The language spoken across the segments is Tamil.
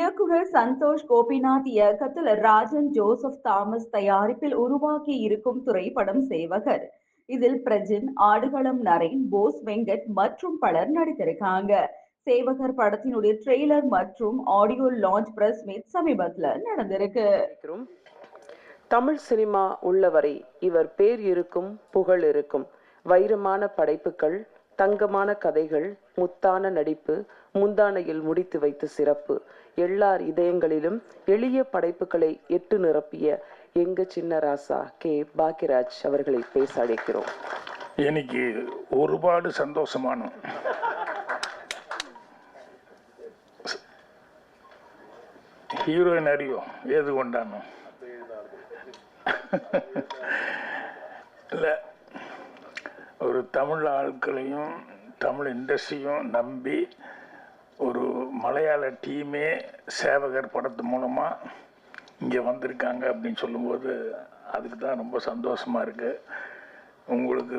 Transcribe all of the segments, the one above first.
இயக்குனர் சந்தோஷ் கோபிநாத் இயக்கத்தில் ராஜன் ஜோசப் தாமஸ் தயாரிப்பில் உருவாக்கி இருக்கும் திரைப்படம் சேவகர். இதில் பிரஜின் ஆடுகளம் நரேன் போஸ் வெங்கட் மற்றும் பலர் நடித்திருக்காங்க. சேவகர் படத்தினுடைய ட்ரெய்லர் மற்றும் ஆடியோ லான்ச் பிரஸ் மீட் சமீபத்தில் நடந்திருக்கு. தமிழ் சினிமா உள்ளவரை இவர் பேர் இருக்கும் புகழ் இருக்கும் வைரமான படைப்புகள் தங்கமான கதைகள் முத்தான நடிப்பு முந்தானையில் முடித்து வைத்து சிறப்பு. எல்லார் இதயங்களிலும் எளிய படைப்புகளை எட்டு நிரப்பிய எங்க சின்ன ராசா கே. பாக்கியராஜ் அவர்களை பேச அழைக்கிறோம். எனக்கு ஒருபாடு சந்தோஷமான ஹீரோயின் அறியும் ஏது கொண்டானோ? இல்லை ஒரு தமிழ் ஆட்களையும் தமிழ் இண்டஸ்ட்ரியும் நம்பி ஒரு மலையாள டீமே சேவகர் படத்து மூலமாக இங்கே வந்திருக்காங்க அப்படின்னு சொல்லும்போது அதுக்கு தான் ரொம்ப சந்தோஷமாக இருக்குது உங்களுக்கு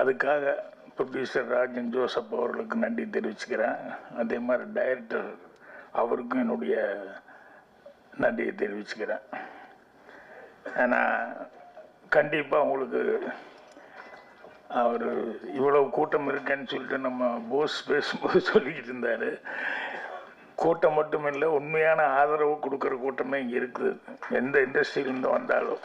அதுக்காக ப்ரொடியூசர் ராஜன் ஜோசப் அவர்களுக்கு நன்றி தெரிவிச்சுக்கிறேன். அதே மாதிரி டைரக்டர் அவருக்கும் என்னுடைய நன்றியை தெரிவிச்சுக்கிறேன். ஏன்னா கண்டிப்பாக உங்களுக்கு அவர் இவ்வளவு கூட்டம் இருக்கேன்னு சொல்லிட்டு நம்ம போஸ் பேசும்போது சொல்லிக்கிட்டு இருந்தார். கூட்டம் மட்டும் இல்லை உண்மையான ஆதரவு கொடுக்குற கூட்டமே இங்கே இருக்குது. எந்த இண்டஸ்ட்ரியிலிருந்து வந்தாலும்.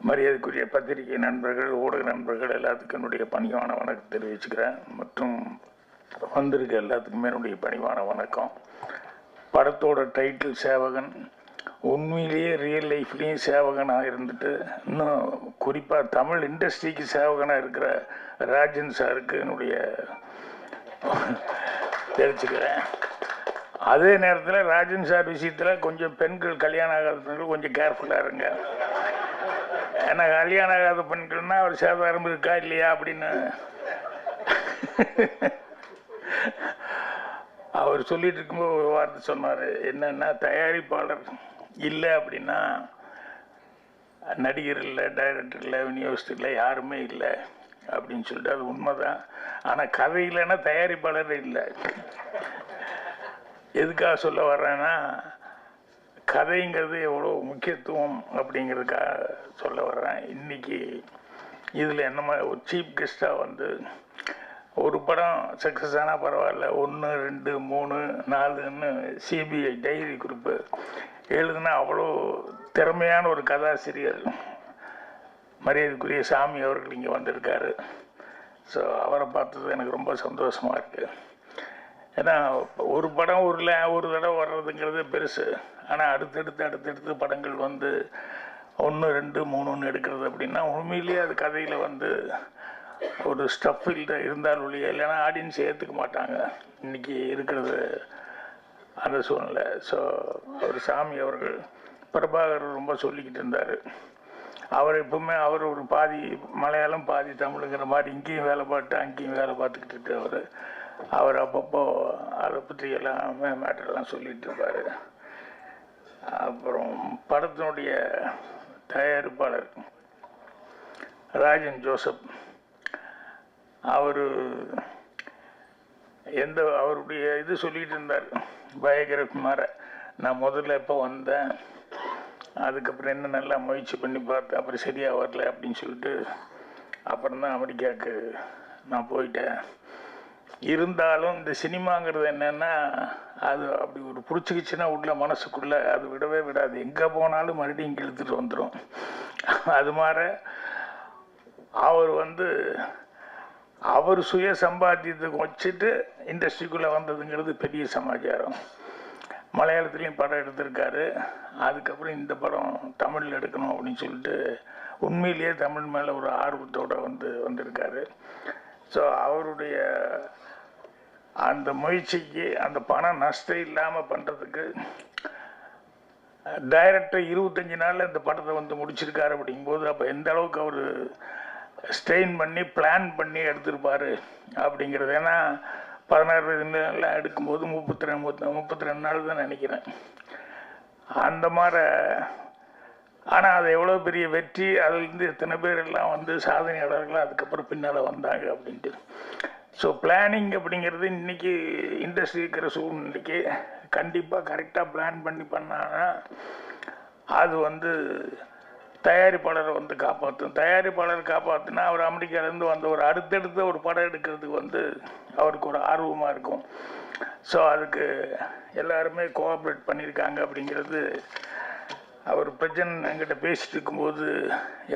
மரியாதைக்குரிய பத்திரிகை நண்பர்கள் ஊடக நண்பர்கள் எல்லாத்துக்கும் என்னுடைய பணிவான வணக்கம் தெரிவிச்சுக்கிறேன். மற்றும் வந்திருக்க எல்லாத்துக்குமே என்னுடைய பணிவான வணக்கம். படத்தோட டைட்டில் சேவகன் உண்மையிலேயே ரியல் லைஃப்லேயும் சேவகனாக இருந்துட்டு இன்னும் குறிப்பாக தமிழ் இண்டஸ்ட்ரிக்கு சேவகனாக இருக்கிற ராஜன் சாருக்கு என்னுடைய தெரிஞ்சுக்கிறேன். அதே நேரத்தில் ராஜன் சார் விஷயத்தில் கொஞ்சம் பெண்கள் கல்யாணம் ஆகாத பெண்கள் கொஞ்சம் கேர்ஃபுல்லாக இருங்க. ஏன்னா கல்யாணம் ஆகாத பெண்கள்னா அவர் சேதாரம் இருக்கா இல்லையா அப்படின்னு அவர் சொல்லிட்டு இருக்கும்போது ஒரு வார்த்தை சொன்னார். என்னென்னா தயாரிப்பாளர் இல்லை அப்படின்னா நடிகர் இல்லை டைரக்டர் இல்லை விநியோகஸ்தர் இல்லை யாருமே இல்லை அப்படின்னு சொல்லிட்டு அது உண்மைதான். ஆனால் கதை இல்லைன்னா தயாரிப்பாளர் இல்லை. எதுக்காக சொல்ல வர்றேன்னா கதைங்கிறது எவ்வளோ முக்கியத்துவம் அப்படிங்கிறதுக்காக சொல்ல வர்றேன். இன்றைக்கி இதில் என்னமோ ஒரு சீஃப் கெஸ்ட்டாக வந்து ஒரு படம் சக்ஸஸ் ஆனால் பரவாயில்ல. ஒன்று ரெண்டு மூணு நாலுன்னு சிபிஐ டைரி குறிப்பு எழுதுனா அவ்வளோ திறமையான ஒரு கதாசிரியர். மரியாதைக்குரிய சாமி அவர்கள் இங்கே வந்திருக்காரு. ஸோ அவரை பார்த்தது எனக்கு ரொம்ப சந்தோஷமாக இருக்குது ஏன்னா ஒரு படம் ஒரு ஒரு தடவை வர்றதுங்கிறது பெருசு. ஆனால் அடுத்தடுத்து அடுத்தடுத்து படங்கள் வந்து ஒன்று ரெண்டு மூணுன்னு எடுக்கிறது அப்படின்னா உண்மையிலேயே அது கதையில் வந்து ஒரு ஸ்டஃப் இல்லை இருந்தால் ஒழிய இல்லைன்னா ஆடியன்ஸ் ஏற்றுக்க மாட்டாங்க. இன்றைக்கி இருக்கிறது அந்த சூழ்நிலை. ஸோ அவர் சாமி அவர்கள் பிரபாகர் ரொம்ப சொல்லிக்கிட்டு இருந்தார். அவர் எப்பவுமே அவர் ஒரு பாதி மலையாளம் பாதி தமிழுங்கிற மாதிரி இங்கேயும் வேலை பார்த்து அங்கேயும் வேலை பார்த்துக்கிட்டு இருக்கவர். அவர் அப்பப்போ அதை பற்றி எல்லாமே மேட்டர்லாம் சொல்லிகிட்டு இருப்பார். அப்புறம் படத்தினுடைய தயாரிப்பாளர் ராஜன் ஜோசப். அவர் எந்த அவருடைய இது சொல்லிட்டு இருந்தார் பயோகிராஃபி நான் முதல்ல எப்போ வந்தேன்? அதுக்கப்புறம் என்ன நல்லா முயற்சி பண்ணி பார்த்தேன் அப்புறம் சரியாக வரல அப்படின்னு சொல்லிட்டு அப்புறம் தான் அமெரிக்காவுக்கு நான் போயிட்டேன். இருந்தாலும் இந்த சினிமாங்கிறது என்னென்னா அது அப்படி ஒரு பிடிச்சிக்கிச்சுன்னா உள்ள மனசுக்குள்ளே அது விடவே விடாது. எங்கே போனாலும் மறுபடியும் இங்கே இழுத்துட்டு வந்துடும் அது மாதிரி அவர் வந்து அவர் சுய சம்பாத்தியத்துக்கு வச்சுட்டு இண்டஸ்ட்ரிக்குள்ளே வந்ததுங்கிறது பெரிய சமாச்சாரம். மலையாளத்துலேயும் படம் எடுத்திருக்காரு. அதுக்கப்புறம் இந்த படம் தமிழில் எடுக்கணும் அப்படின்னு சொல்லிட்டு உண்மையிலேயே தமிழ் மேலே ஒரு ஆர்வத்தோடு வந்து வந்திருக்காரு. ஸோ அவருடைய அந்த முயற்சிக்கு அந்த பணம் நஷ்டம் இல்லாமல் பண்ணுறதுக்கு டைரக்டர் இருபத்தஞ்சி நாளில் இந்த படத்தை வந்து முடிச்சிருக்காரு அப்படிங்கும்போது அப்போ எந்த அளவுக்கு அவர் ஸ்ட்ரெயின் பண்ணி பிளான் பண்ணி எடுத்திருப்பார் அப்படிங்கிறது. ஏன்னா பதினாறு நாள்லாம் எடுக்கும்போது முப்பத்தி ரெண்டு முப்பத்தி முப்பத்தி ரெண்டு நாள் தான் நினைக்கிறேன். அந்த மாதிரி ஆனால் அது எவ்வளோ பெரிய வெற்றி அதுலேருந்து எத்தனை பேர் எல்லாம் வந்து சாதனையாளர்களாக அதுக்கப்புறம் பின்னால் வந்தாங்க அப்படின்ட்டு. ஸோ பிளானிங் அப்படிங்கிறது இன்றைக்கி இண்டஸ்ட்ரி இருக்கிற சூழ்நிலைக்கு கண்டிப்பாக கரெக்டாக பிளான் பண்ணி பண்ணாங்கன்னா அது வந்து தயாரிப்பாளரை வந்து காப்பாற்றும். தயாரிப்பாளர் காப்பாற்றினா அவர் அமெரிக்காலேருந்து வந்த ஒரு அடுத்தடுத்த ஒரு படம் எடுக்கிறதுக்கு வந்து அவருக்கு ஒரு ஆர்வமாக இருக்கும். ஸோ அதுக்கு எல்லாருமே கோஆப்ரேட் பண்ணியிருக்காங்க அப்படிங்கிறது அவர் பிரச்சனை என்கிட்ட பேசிட்டு இருக்கும்போது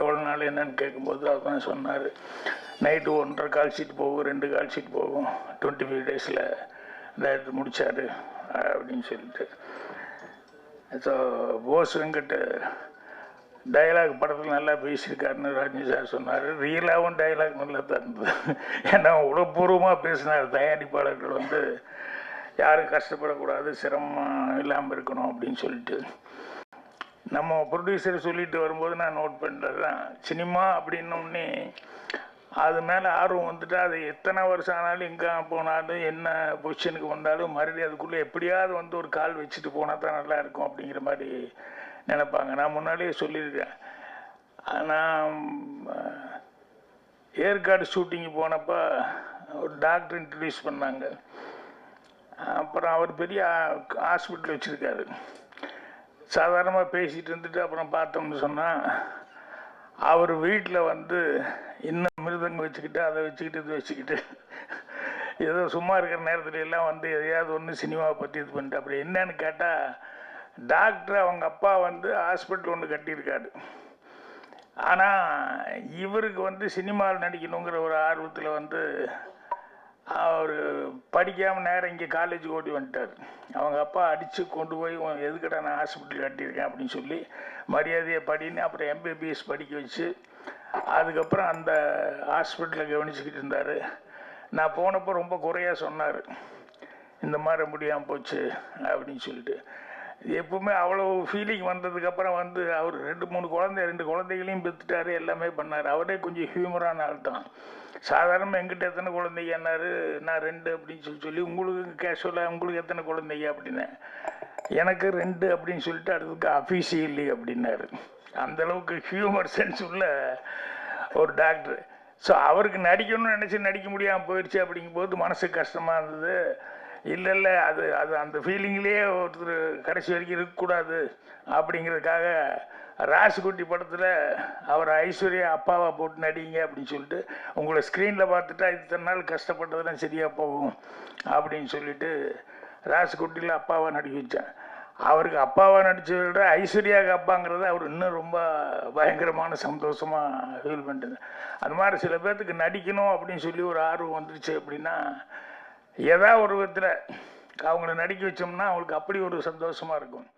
எவ்வளோ நாள் என்னன்னு கேட்கும்போது அவர் தான் சொன்னார். நைட்டு ஒன்றரை கால் ஷீட் போகும் ரெண்டு கால் ஷீட் போகும். டுவெண்ட்டி ஃபைவ் டேஸில் டேரக்டர் முடித்தார் அப்படின்னு சொல்லிட்டு. ஸோ போஸ் வெங்கட் டயலாக் படத்தில் நல்லா பேசியிருக்காருன்னு ரஜினி சார் சொன்னார். ரியலாகவும் டயலாக் நல்லா தான் இருந்தது. ஏன்னா உளப்பூர்வமாக பேசினார். தயாரிப்பாளர்கள் வந்து யாரும் கஷ்டப்படக்கூடாது சிரமம் இல்லாமல் இருக்கணும் அப்படின்னு சொல்லிட்டு. நம்ம ப்ரொடியூசர் சொல்லிட்டு வரும்போது நான் நோட் பண்ணுறது தான் சினிமா அப்படின்னோடனே அது மேலே ஆர்வம் வந்துட்டு அது எத்தனை வருஷம் ஆனாலும் எங்கே போனாலும் என்ன பொசிஷனுக்கு வந்தாலும் மறுபடியும் அதுக்குள்ளே எப்படியாவது வந்து ஒரு கால் வச்சுட்டு போனால் தான் நல்லா இருக்கும் அப்படிங்கிற மாதிரி நினைப்பாங்க. நான் முன்னாடியே சொல்லியிருக்கேன். ஆனால் ஏற்காடு ஷூட்டிங்கு போனப்போ ஒரு டாக்டர் இன்ட்ரடியூஸ் பண்ணாங்க. அப்புறம் அவர் பெரிய ஹாஸ்பிட்டல் வச்சுருக்காரு. சாதாரணமாக பேசிகிட்டு இருந்துட்டு அப்புறம் பார்த்தோம்னு சொன்னால் அவர் வீட்டில் வந்து இன்னும் மிருதங்க வச்சுக்கிட்டு அதை வச்சுக்கிட்டு இது வச்சுக்கிட்டு. ஏதோ சும்மா இருக்கிற நேரத்துல எல்லாம் வந்து எதையாவது ஒன்று சினிமாவை பற்றி இது பண்ணிட்டு அப்படி என்னன்னு கேட்டால் டாக்டர் அவங்க அப்பா வந்து ஹாஸ்பிட்டல் ஒன்று கட்டியிருக்காரு. ஆனால் இவருக்கு வந்து சினிமாவில் நடிக்கணுங்கிற ஒரு ஆர்வத்தில் வந்து அவர் படிக்காமல் நேரம் இங்கே காலேஜ் ஓடி வந்துட்டார். அவங்க அப்பா அடித்து கொண்டு போய் உன் எதுக்கடா நான் ஹாஸ்பிட்டல் கட்டியிருக்கேன்? அப்படின்னு சொல்லி மரியாதையை படின்னு அப்புறம் எம்பிபிஎஸ் படிக்க வச்சு அதுக்கப்புறம் அந்த ஹாஸ்பிட்டலில் கவனிச்சுக்கிட்டு இருந்தார். நான் போனப்போ ரொம்ப குறையாக சொன்னார். இந்த மாதிரி முடியாமல் போச்சு அப்படின்னு சொல்லிட்டு. எப்பவுமே அவ்வளோ ஃபீலிங் வந்ததுக்கப்புறம் வந்து அவர் ரெண்டு மூணு குழந்தை ரெண்டு குழந்தைகளையும் பெற்றுட்டாரு எல்லாமே பண்ணார். அவரே கொஞ்சம் ஹியூமரான ஆள் தான். சாதாரணமாக எங்கிட்ட எத்தனை குழந்தைங்க? என்னாரு நான் ரெண்டு அப்படின்னு சொல்லி சொல்லி உங்களுக்கு கேஷுவலாக உங்களுக்கு எத்தனை குழந்தைங்க? அப்படின்னு. எனக்கு ரெண்டு அப்படின்னு சொல்லிட்டு அடுத்ததுக்கு அஃபீஷியலி அப்படின்னாரு. அந்த அளவுக்கு ஹியூமர் சென்ஸ் உள்ள ஒரு டாக்டர் ஸோ அவருக்கு நடிக்கணும்னு நினச்சி நடிக்க முடியாமல் போயிடுச்சு அப்படிங்கும்போது மனசு கஷ்டமாக இருந்தது. இல்லை இல்லை அது அது அந்த ஃபீலிங்லேயே ஒருத்தர் கடைசி வரைக்கும் இருக்கக்கூடாது அப்படிங்கிறதுக்காக ராசிக்குட்டி படத்தில் அவர் ஐஸ்வர்யா அப்பாவை போட்டு நடிங்க அப்படின்னு சொல்லிட்டு உங்களை ஸ்க்ரீனில் பார்த்துட்டா இத்தனை நாள் கஷ்டப்பட்டதெல்லாம் சரியாக போகும் அப்படின்னு சொல்லிட்டு ராசகுட்டியில் அப்பாவை நடிக்க வச்சேன் அவருக்கு அப்பாவை நடிச்சதை விட ஐஸ்வர்யாவுக்கு அப்பாங்கிறத அவர் இன்னும் ரொம்ப பயங்கரமான சந்தோஷமாக ஃபீல் பண்ணுறது அது மாதிரி சில பேர்த்துக்கு நடிக்கணும் அப்படின்னு சொல்லி ஒரு ஆர்வம் வந்துருச்சு அப்படின்னா ஏதாவது ஒரு விதத்தில் அவங்கள நடிக்க வச்சோம்னா அவங்களுக்கு அப்படி ஒரு சந்தோஷமாக இருக்கும்.